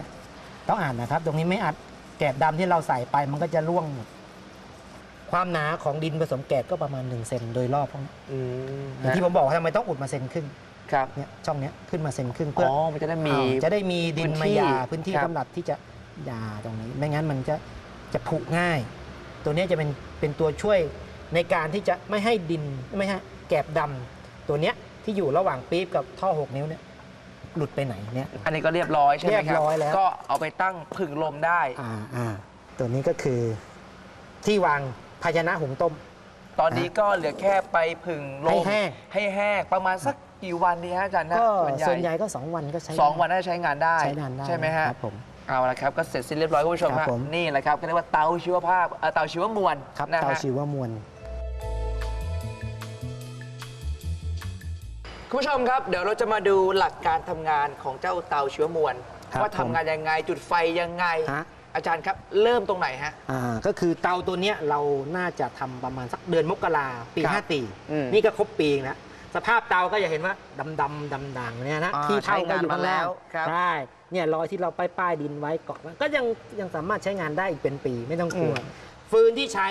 [SPEAKER 4] ต้องอ่านนะครับ ตรงนี้ไม่อัดแกลบดำที่เราใส่ไปมันก็จะร่วงหมด ความหนาของดินผสมแกลบก็ประมาณ1เซนโดยรอบของ
[SPEAKER 3] อืม
[SPEAKER 4] อย่างที่ผมบอกว่าทำไมต้องอุดมาเซนครึ่ง
[SPEAKER 3] ครับ
[SPEAKER 4] เนี่ยช่องเนี้ยขึ้นมาเซนครึ่ง
[SPEAKER 3] อ๋
[SPEAKER 4] เพื่อ
[SPEAKER 3] อ
[SPEAKER 4] อ
[SPEAKER 3] มันจะได้มี
[SPEAKER 4] อ่าจะได้มีดินมาหยา
[SPEAKER 3] พื้
[SPEAKER 4] พื้
[SPEAKER 3] น
[SPEAKER 4] น
[SPEAKER 3] ที่
[SPEAKER 4] ที่
[SPEAKER 3] ครับ
[SPEAKER 4] สำหรับที่จะหยาตรงนี้ ไม่งั้นมันจะจะผุง่าย ตัวเนี้ยจะเป็นเป็นตัวช่วยในการที่จะไม่ให้ดินไม่ให้แกลบดำตัวเนี้ยที่อยู่ระหว่างปี๊บกับท่อ 6 นิ้วเนี่ยหลุดไปไหนเนี่ย
[SPEAKER 3] อันนี้ก็เรียบร้อยใช่ไหมครับ
[SPEAKER 4] เรียบร้อยแล้ว
[SPEAKER 3] ก็เอาไปตั้งผึ่งลมได้
[SPEAKER 4] อ่าอ่าตัวนี้ก็คือที่วาง ภาชนะหุงต้ม
[SPEAKER 3] ตอนนี้ก็เหลือแค่ไปผึ่งลม
[SPEAKER 4] ให้แห้ง
[SPEAKER 3] ให้แห้งประมาณสักกี่วันดีฮะอาจารย์นะ
[SPEAKER 4] ก็
[SPEAKER 3] ส่วนใหญ่
[SPEAKER 4] ส่วนใหญ่ก็ 2 วันก็ใช้
[SPEAKER 3] สอง
[SPEAKER 4] ได้
[SPEAKER 3] วันน่าจะใช้งานได้
[SPEAKER 4] ใช้งานได้
[SPEAKER 3] ใช่ไหมฮะ
[SPEAKER 4] ครับผม
[SPEAKER 3] เอาละครับก็เสร็จสิ้นเรียบร้อยคุณผู้ชม
[SPEAKER 4] ครั
[SPEAKER 3] ฮะ
[SPEAKER 4] บผม
[SPEAKER 3] นี่แหละครับก็เรียกว่าเตาชีวภาพเอ่อเตาชีวมวล
[SPEAKER 4] ครับ
[SPEAKER 3] นะ
[SPEAKER 4] เตา
[SPEAKER 3] ฮะ
[SPEAKER 4] ชีวมวล
[SPEAKER 3] คุณผู้ชมครับเดี๋ยวเราจะมาดูหลักการทำงานของเจ้าเตาชีวมวล
[SPEAKER 4] ครับ
[SPEAKER 3] ว่าทำงานยังไงจุดไฟยังไง
[SPEAKER 4] ฮะ
[SPEAKER 3] อาจารย์ครับ เริ่มตรงไหนฮะ
[SPEAKER 4] อ่าก็คือเตาตัวเนี้ยเราน่าจะทำประมาณสักเดือนมกราปี
[SPEAKER 3] ครับ
[SPEAKER 4] ห้าตี
[SPEAKER 3] อืม
[SPEAKER 4] นี่ก็ครบปีแล้วสภาพเตาก็จะเห็นว่าดำดำดำด่างเนี่ยนะ
[SPEAKER 3] อ่า
[SPEAKER 4] ที่เท่า
[SPEAKER 3] ใช้งาน
[SPEAKER 4] อยู่ข้าง
[SPEAKER 3] มาแล้
[SPEAKER 4] ล่าง
[SPEAKER 3] วครับ
[SPEAKER 4] ใช่เนี่ยรอยที่เราป้ายป้ายดินไว้เกาะไว้ก็ยังยังสามารถใช้งานได้อีกเป็นปีไม่ต้องกลัว
[SPEAKER 3] อืม
[SPEAKER 4] ฟืนที่ใช้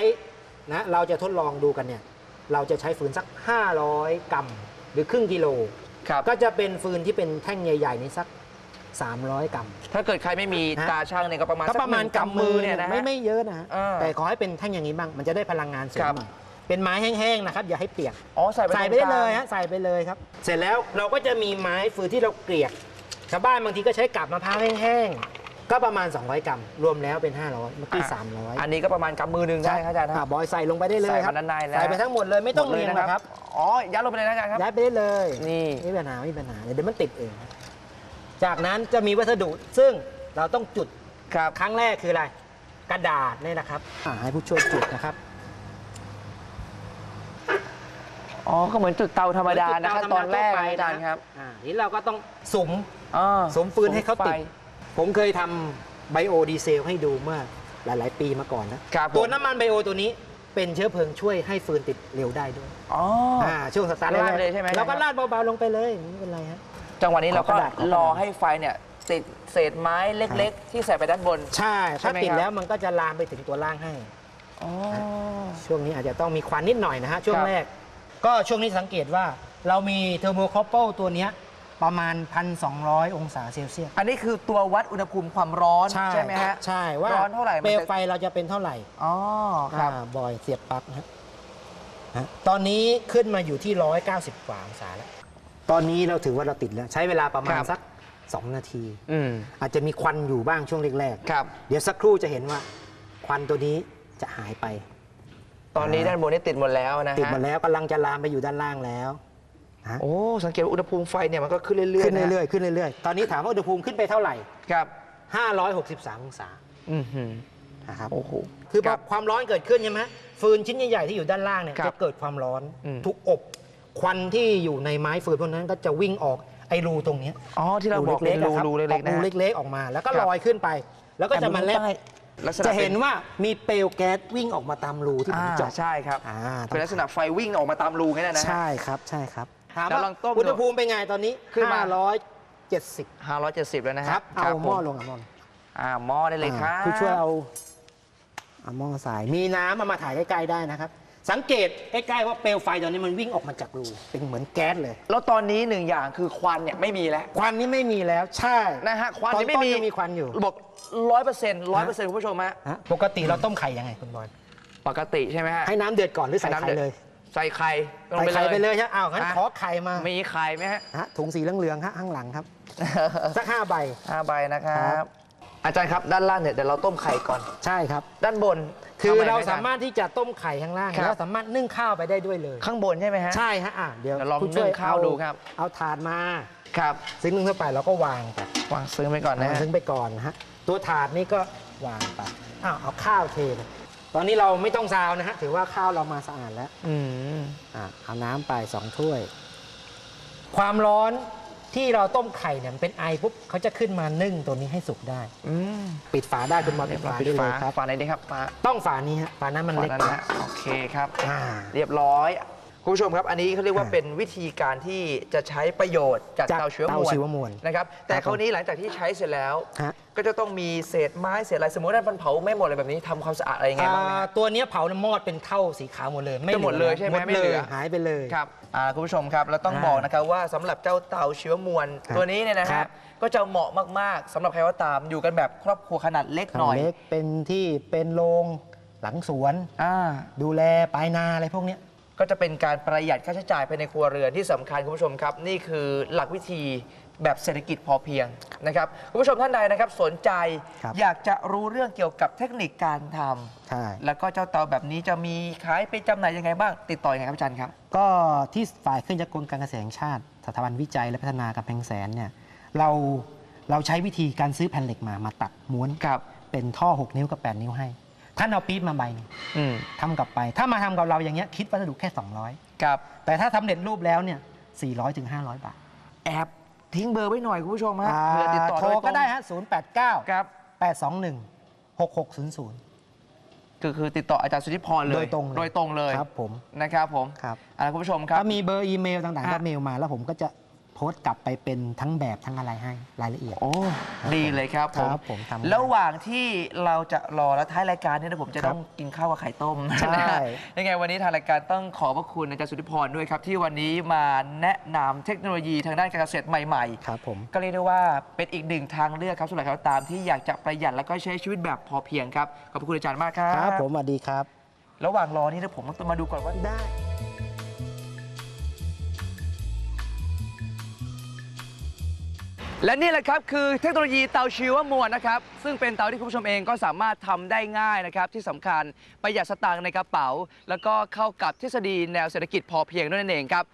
[SPEAKER 4] นะเราจะทดลองดูกันเนี่ยเราจะใช้ฟืนสัก 500 กรัมหรือครึ่งกิโล
[SPEAKER 3] ครับ
[SPEAKER 4] ก็จะเป็นฟืนที่เป็นแท่งใหญ่ๆนี่สัก 300 กรัม
[SPEAKER 3] ถ้าเกิดใครไม่มี
[SPEAKER 4] ฮะ
[SPEAKER 3] ตาช่างเนี่ยก็ประมาณ
[SPEAKER 4] ก็
[SPEAKER 3] สัก
[SPEAKER 4] ประมาณ
[SPEAKER 3] หนึ่ง
[SPEAKER 4] กำมือเนี่ย
[SPEAKER 3] นะฮะ
[SPEAKER 4] ไม่ไม่เยอะนะฮะ
[SPEAKER 3] อ่า
[SPEAKER 4] แต่ขอให้เป็นแท่งอย่างนี้บ้าง มันจะได้พลังงานสู
[SPEAKER 3] ค
[SPEAKER 4] ง
[SPEAKER 3] รับ
[SPEAKER 4] หน่อยเป็นไม้แห้งๆนะครับอย่าให้เปียก
[SPEAKER 3] อ๋อใส่ไป
[SPEAKER 4] ใส่ไป
[SPEAKER 3] ตรงก
[SPEAKER 4] ได้
[SPEAKER 3] ลาง
[SPEAKER 4] เลยฮะใส่ไปเลยครับ เสร็จแล้วเราก็จะมีไม้ฟืนที่เราเกลี่ยชาวบ้านบางทีก็ใช้กับมะพร้าวแห้งๆก็ประมาณ 200 กรัม รวมแล้วเป็น 500เมื่อกี้
[SPEAKER 3] อะ
[SPEAKER 4] 300
[SPEAKER 3] อันนี้ก็ประมาณกำมือหนึ่งได้ครับอาจารย์
[SPEAKER 4] อะ
[SPEAKER 3] ครับ
[SPEAKER 4] บอยใส่ลงไปได้เลย
[SPEAKER 3] ใส่
[SPEAKER 4] ครั
[SPEAKER 3] มาด้านในแล้ว
[SPEAKER 4] ใส่ไปทั้งหมดเลยไม่ต้อง
[SPEAKER 3] หด
[SPEAKER 4] เรียง
[SPEAKER 3] นะ
[SPEAKER 4] นะครับ
[SPEAKER 3] อ๋อยัดลงไปเลยนะอาจารย์ครับ
[SPEAKER 4] ย้ายไปได้เลย
[SPEAKER 3] นี่
[SPEAKER 4] ไม่มีปัญหาไม่มีปัญหาเดี๋ยวมันติดเองครับ จากนั้นจะมีวัสดุซึ่งเราต้องจุด
[SPEAKER 3] ครับ
[SPEAKER 4] ครั้งแรกคืออะไร กระดาษนี่นะครับอ่าให้ผู้ช่วยจุดนะครับ
[SPEAKER 3] อ๋อ ก็เหมือนจุดเตาธรรมดานะ
[SPEAKER 4] จุ
[SPEAKER 3] ขั้น
[SPEAKER 4] เา
[SPEAKER 3] ตอนแรก
[SPEAKER 4] ธมดา
[SPEAKER 3] อาจารย์ครับ
[SPEAKER 4] อ่าทีนี้เราก็ต้องสุม
[SPEAKER 3] อ่า
[SPEAKER 4] สมฟืนให้เขาติด
[SPEAKER 3] ไฟ
[SPEAKER 4] ผมเคยทำไบโอดีเซลให้ดูเมื่อหลาย ๆ ปีมาก่อนนะครับ
[SPEAKER 3] ผม
[SPEAKER 4] ตัวน้ำมันไบโอตัวนี้เป็นเชื้อเพลิงช่วยให้ฟืนติดเร็วได้ด้วย
[SPEAKER 3] อ๋ออ
[SPEAKER 4] อ่าช่วงสตาร์ท
[SPEAKER 3] ลาดเลยใช่ไหม
[SPEAKER 4] เราก็
[SPEAKER 3] ครับ
[SPEAKER 4] ลาดเบา ๆ ลงไปเลยไม่เป็นไรฮะ
[SPEAKER 3] จังหวะนี้เราก็
[SPEAKER 4] ขอกระดาษขอกระดาษ
[SPEAKER 3] รอให้ไฟเนี่ยติดเศษไม้เล็ก ๆ ที่ใส่ไปด้านบน
[SPEAKER 4] ใช่
[SPEAKER 3] ใช่
[SPEAKER 4] ถ้า
[SPEAKER 3] ไหม
[SPEAKER 4] ติด
[SPEAKER 3] ครับ
[SPEAKER 4] แล้วมันก็จะลามไปถึงตัวล่างให้
[SPEAKER 3] อ๋อ
[SPEAKER 4] ช่วงนี้อาจจะต้องมีควันนิดหน่อยนะฮะ ช่วง
[SPEAKER 3] ครับ
[SPEAKER 4] แรก ก็ช่วงนี้สังเกตว่าเรามีเทอร์โมคอปเปิลตัวเนี้ยประมาณ 1,200 องศาเซลเซียส
[SPEAKER 3] อันนี้คือตัววัดอุณหภูมิความร้อนใช่ไหมฮะ
[SPEAKER 4] ใช่ว่า
[SPEAKER 3] ร้อนเท่าไหร่มัน
[SPEAKER 4] เปลว
[SPEAKER 3] จะ
[SPEAKER 4] ไฟเราจะเป็นเท่าไหร่
[SPEAKER 3] อ๋อครับ
[SPEAKER 4] อ่าบอยเสียบปลั๊กนะฮะฮะตอนนี้ขึ้นมาอยู่ที่ 190กว่าองศาแล้ว ตอนนี้เราถือว่าเราติดแล้ว ใช้เวลาประมาณ
[SPEAKER 3] ครับ
[SPEAKER 4] สัก 2 นาที
[SPEAKER 3] อืม
[SPEAKER 4] อาจจะมีควันอยู่บ้างช่วงแรก
[SPEAKER 3] ครับ
[SPEAKER 4] ๆเดี๋ยวสักครู่จะเห็นว่า ควันตัวนี้จะหายไป
[SPEAKER 3] ตอนนี้ด้านบนนี่ติดหมดแล้วนะฮะ
[SPEAKER 4] ติดหมดแล้วกำลังจะลามไปอยู่ด้านล่างแล้วนะ
[SPEAKER 3] โอ้ สังเกตว่าอุณหภูมิไฟเนี่ยมันก็ขึ้นเรื่อยๆ
[SPEAKER 4] ขึ้น
[SPEAKER 3] นะ
[SPEAKER 4] เรื่อยๆขึ้นเรื่อยๆ ตอนนี้ถามว่าอุณหภูมิขึ้นไปเท่าไหร่
[SPEAKER 3] ครับ
[SPEAKER 4] 563 องศา
[SPEAKER 3] อือหือ
[SPEAKER 4] นะครับ
[SPEAKER 3] โอ้โห
[SPEAKER 4] คือพ
[SPEAKER 3] ค
[SPEAKER 4] อ
[SPEAKER 3] รับ
[SPEAKER 4] ความร้อนเกิดขึ้นใช่ไหมฟืนชิ้นใหญ่ๆที่อยู่ด้านล่างเนี่ย
[SPEAKER 3] ครับ
[SPEAKER 4] จะเกิดความร้อน
[SPEAKER 3] อืม
[SPEAKER 4] ถูกอบ ควันที่อยู่ในไม้ฟืนพวกนั้นก็จะวิ่งออกไอ้รูตรงเนี้ย
[SPEAKER 3] อ๋อที่เราบอกเป็น
[SPEAKER 4] ๆ
[SPEAKER 3] รู
[SPEAKER 4] อะคบ
[SPEAKER 3] รูเล็กๆ
[SPEAKER 4] อ
[SPEAKER 3] นะ
[SPEAKER 4] รู
[SPEAKER 3] ฮะ
[SPEAKER 4] เล็กๆออกมา แล้วก็
[SPEAKER 3] ครับ
[SPEAKER 4] ลอยขึ้นไป แล้วก็จะมาแลบ
[SPEAKER 3] ใต้ลักษณะ
[SPEAKER 4] จะเห็น
[SPEAKER 3] ป็
[SPEAKER 4] ว่ามีเปลวแก๊สวิ่งออกมาตามรูที่ผม
[SPEAKER 3] อ่า
[SPEAKER 4] เจาะ
[SPEAKER 3] ใช่ครับ
[SPEAKER 4] อ่า
[SPEAKER 3] เป็นลักษณะไฟวิ่งออกมาตามรูแค่นั้นนะฮะ
[SPEAKER 4] ใช่ครับใช่ครับถาม
[SPEAKER 3] แล้ว
[SPEAKER 4] ว่า
[SPEAKER 3] ลองต้มดู
[SPEAKER 4] อุณหภูมิเป็นไงตอนนี้
[SPEAKER 3] ขึ้นมา
[SPEAKER 4] 570
[SPEAKER 3] 570 แล้วนะฮะ
[SPEAKER 4] ครับ เอาหม้อ
[SPEAKER 3] ผ
[SPEAKER 4] ลงเอาหม้อลง
[SPEAKER 3] อ่าหม้อได้เลยครับ
[SPEAKER 4] อ่าผู้ช่วยเอาเอาหม้อใส่มีน้ำเอามาถ่ายใกล้ๆได้นะครับ สังเกตใกล้ๆว่าเปลวไฟตอนนี้มันวิ่งออกมาจากรูเป็นเหมือนแก๊สเลย
[SPEAKER 3] แล้วตอนนี้หนึ่งอย่างคือควันเนี่ยไม่มีแล้ว
[SPEAKER 4] ควันนี้ไม่มีแล้วใช่
[SPEAKER 3] นะฮะควัน
[SPEAKER 4] ตอน
[SPEAKER 3] นี่ไม่
[SPEAKER 4] ต้น
[SPEAKER 3] มี
[SPEAKER 4] ยังมีควันอยู่
[SPEAKER 3] บอกร้อยเปอร์เซ็นต์ร้อยเปอร์เซ็นต์คุณผู้ชมฮะ
[SPEAKER 4] ฮะปกติเราต้มไข่ยังไงคุณบอล
[SPEAKER 3] ปกติใช่ไหมฮะ
[SPEAKER 4] ให้น้ำเดือดก่อนหรือใส่
[SPEAKER 3] ให้น้ำ
[SPEAKER 4] ไข่
[SPEAKER 3] เดือด
[SPEAKER 4] เลย
[SPEAKER 3] ใส่ไข่ลง
[SPEAKER 4] ใส่ไข่ไปเลยใช่ไหมอ้าวงั้น
[SPEAKER 3] อะ
[SPEAKER 4] ขอไข่มา
[SPEAKER 3] มีไข่ไหมฮะ
[SPEAKER 4] ฮะถุงสีเหลืองๆฮะข้างหลังครับ สักห้าใบ
[SPEAKER 3] ห้าใบนะครั
[SPEAKER 4] ครับ บ
[SPEAKER 3] อาจารย์ครับด้านล่างเนี่ยเดี๋ยวเราต้มไข่ก่อน
[SPEAKER 4] ใช่ครับ
[SPEAKER 3] ด้านบน
[SPEAKER 4] คือ
[SPEAKER 3] ทำไเราไจย์
[SPEAKER 4] สามารถที่จะต้มไข่ข้างล่าง
[SPEAKER 3] ครับ
[SPEAKER 4] แล้วสามารถนึ่งข้าวไปได้ด้วยเลย
[SPEAKER 3] ข้างบนใช่ไหมฮะ
[SPEAKER 4] ใช่ฮะอะเดี๋ยว
[SPEAKER 3] เดี๋ยวลอง
[SPEAKER 4] ผู้ช่วย
[SPEAKER 3] นึ่งข้าว
[SPEAKER 4] เอ
[SPEAKER 3] ดูครับ
[SPEAKER 4] เอาถาดมา
[SPEAKER 3] ครับ
[SPEAKER 4] ซึ่งนึ่งเข้าไปเราก็วางไป
[SPEAKER 3] วางซึ้งไปก่อนนะ
[SPEAKER 4] วาง
[SPEAKER 3] ฮะ
[SPEAKER 4] ซึ่งไปก่อนนะฮะตัวถาดนี่ก็วางไปอ้าวเอาข้าวเทเลยตอนนี้เราไม่ต้องซาวนะฮะถือว่าข้าวเรามาสะอาดแล้ว
[SPEAKER 3] อืม
[SPEAKER 4] อะเอาน้ำไปสองถ้วย ความร้อน ที่เราต้มไข่เนี่ยมันเป็นไอปุ๊บเขาจะขึ้นมานึ่งตัวนี้ให้สุกได้
[SPEAKER 3] อืม
[SPEAKER 4] ปิดฝาได้คุณบอล
[SPEAKER 3] เรี
[SPEAKER 4] ปิ
[SPEAKER 3] ย
[SPEAKER 4] ด
[SPEAKER 3] บร้อ
[SPEAKER 4] ฝาย
[SPEAKER 3] ปิด
[SPEAKER 4] ได้เล
[SPEAKER 3] ฝาย
[SPEAKER 4] ครับ
[SPEAKER 3] ฝาไหนดีครับฝา
[SPEAKER 4] ต้องฝานี้ฮะฝานั้นมัน
[SPEAKER 3] ฝา
[SPEAKER 4] เล็ก
[SPEAKER 3] นั้น
[SPEAKER 4] ไป
[SPEAKER 3] นะโอเคครับ
[SPEAKER 4] อ่า
[SPEAKER 3] เรียบร้อยคุณผู้ชมครับ อันนี้เขาเรียกว่า
[SPEAKER 4] อ่า
[SPEAKER 3] เป็นวิธีการที่จะใช้ประโยชน์จาก
[SPEAKER 4] จาก
[SPEAKER 3] เตาเชื้อม
[SPEAKER 4] เตาว
[SPEAKER 3] ล
[SPEAKER 4] เชื้อมวล
[SPEAKER 3] นะครับ แต่
[SPEAKER 4] ครับ
[SPEAKER 3] คราวนี้หลังจากที่ใช้เสร็จแล้ว
[SPEAKER 4] ฮะ
[SPEAKER 3] ก็จะต้องมีเศษไม้เศษอะไรสมมติว่ามันเผาไม่หมดอะไรแบบนี้ทำความสะอาดอะไรยังไงบ้างไหม
[SPEAKER 4] อ่า
[SPEAKER 3] ฮะ
[SPEAKER 4] ตัวเนี้ยเผาน้ำมอดเป็นเท่าสีขาวหมดเลย
[SPEAKER 3] จะหมดเลยใช่ไหม
[SPEAKER 4] หมด
[SPEAKER 3] ไม่
[SPEAKER 4] เล
[SPEAKER 3] เหลื
[SPEAKER 4] ย
[SPEAKER 3] อ
[SPEAKER 4] หายไปเลย
[SPEAKER 3] ครับ อ่าคุณผู้ชมครับแล้วต้อง
[SPEAKER 4] อ่า
[SPEAKER 3] บอกนะครับว่าสำหรับเจ้าเตาเชื้อมวล
[SPEAKER 4] ครับ
[SPEAKER 3] ตัวนี้เนี่ยนะ
[SPEAKER 4] ครั
[SPEAKER 3] ฮะ
[SPEAKER 4] บ
[SPEAKER 3] ก็จะเหมาะมากๆสำหรับใครก็ตามอยู่กันแบบครอบครัวขนาดเล็กหน่อย
[SPEAKER 4] เล็กเป็นที่เป็นโรงหลังสวน
[SPEAKER 3] อ่า
[SPEAKER 4] ดูแลปลายนาอะไรพวกเนี้ย
[SPEAKER 3] ก็จะเป็นการประหยัดค่าใช้จ่ายภายในครัวเรือนที่สำคัญคุณผู้ชมครับ นี่คือหลักวิธีแบบเศรษฐกิจพอเพียงนะครับคุณผู้ชมท่านใดนะครับ สนใจ
[SPEAKER 4] ครับ
[SPEAKER 3] อยากจะรู้เรื่องเกี่ยวกับเทคนิคการทำ
[SPEAKER 4] ใช่
[SPEAKER 3] แล้วก็เจ้าเตาแบบนี้จะมีขายไปจำหน่ายยังไงบ้าง ติดต่อยังไงครับอาจารย์ครับ
[SPEAKER 4] ก็ที่ฝ่ายเครื่องจักรกลการเกษตรแห่งชาติ สถาบันวิจัยและพัฒนากำแพงแสนเนี่ยเราเราใช้วิธีการซื้อแผ่นเหล็กมามาตัดม้วน
[SPEAKER 3] ครับ
[SPEAKER 4] เป็นท่อ 6 นิ้วกับ 8 นิ้วให้ ท่านเอาปี๊บมาใบหนึ่ง
[SPEAKER 3] อืม
[SPEAKER 4] ทำกลับไป ถ้ามาทำกับเราอย่างเงี้ยคิดวัสดุแค่200
[SPEAKER 3] ครับ
[SPEAKER 4] แต่ถ้าทำเร็จรูปแล้วเนี่ย400ถึง500 บาท
[SPEAKER 3] แอบทิ้งเบอร์ไว้หน่อยคุณผู้ชมฮะ
[SPEAKER 4] อ่า
[SPEAKER 3] เผื่อติดต่อ
[SPEAKER 4] โทร
[SPEAKER 3] โดยต
[SPEAKER 4] ก็
[SPEAKER 3] รง
[SPEAKER 4] ได้ฮะ089
[SPEAKER 3] ครับ
[SPEAKER 4] 821 6600
[SPEAKER 3] คือคือติดต่ออาจารย์สุทธิพรเลย
[SPEAKER 4] โดยตรงเลย
[SPEAKER 3] โดยตรงเลย
[SPEAKER 4] ครับผม
[SPEAKER 3] นะครับผม
[SPEAKER 4] ครับ
[SPEAKER 3] อ่าคุณผู้ชมครับ
[SPEAKER 4] ถ้ามีเบอร์อีเมลต่างๆ
[SPEAKER 3] อะ
[SPEAKER 4] ก็เมลมาแล้วผมก็จะ โพสต์กลับไปเป็นทั้งแบบทั้งอะไรให้รายละเอียด
[SPEAKER 3] โอ้ดีเลยครับผม
[SPEAKER 4] ครับผมทำ
[SPEAKER 3] ระหว่างที่เราจะรอแล้วท้ายรายการเนี่ยนะผมจะ
[SPEAKER 4] ครับ
[SPEAKER 3] ต้องกินข้าวกับไข่ต้ม
[SPEAKER 4] ใช่
[SPEAKER 3] นะฮะยังไงวันนี้ทางรายการต้องขอบพระคุณอาจารย์สุทธิพรด้วยครับ ที่วันนี้มาแนะนำเทคโนโลยีทางด้านการเกษตรใหม่
[SPEAKER 4] ครับผม
[SPEAKER 3] ๆก็เรียกได้ว่าเป็นอีกหนึ่งทางเลือกครับสำหรับใครก็ตามที่อยากจะประหยัดแล้วก็ใช้ชีวิตแบบพอเพียงครับ ขอบพระคุณอาจารย์มากครับ
[SPEAKER 4] ครับผมสวัสดีครับ
[SPEAKER 3] ระหว่างรอนี่นะผมต้องมาดูก่อนว่า
[SPEAKER 4] ได้
[SPEAKER 3] และนี่แหละครับคือเทคโนโลยีเตาชีวมวลนะครับ ซึ่งเป็นเตาที่คุณผู้ชมเองก็สามารถทำได้ง่ายนะครับ ที่สำคัญประหยัดสตางค์ในกระเป๋า แล้วก็เข้ากับทฤษฎีแนวเศรษฐกิจพอเพียงด้วยนั่นเองครับ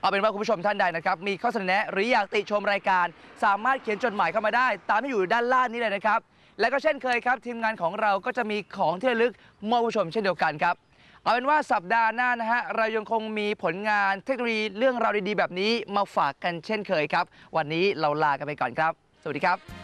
[SPEAKER 3] เอาเป็นว่าคุณผู้ชมท่านใดนะครับ มีข้อเสนอแนะหรืออยากติชมรายการ สามารถเขียนจดหมายเข้ามาได้ ตามที่อยู่ด้านล่างนี้เลยนะครับ และก็เช่นเคยครับ ทีมงานของเราก็จะมีของที่ระลึกมอบผู้ชมเช่นเดียวกันครับ เอาเป็นว่าสัปดาห์หน้านะฮะเรายังคงมีผลงานเทคโนโลยีเรื่องราวดีๆแบบนี้มาฝากกันเช่นเคยครับ วันนี้เราลากันไปก่อนครับ สวัสดีครับ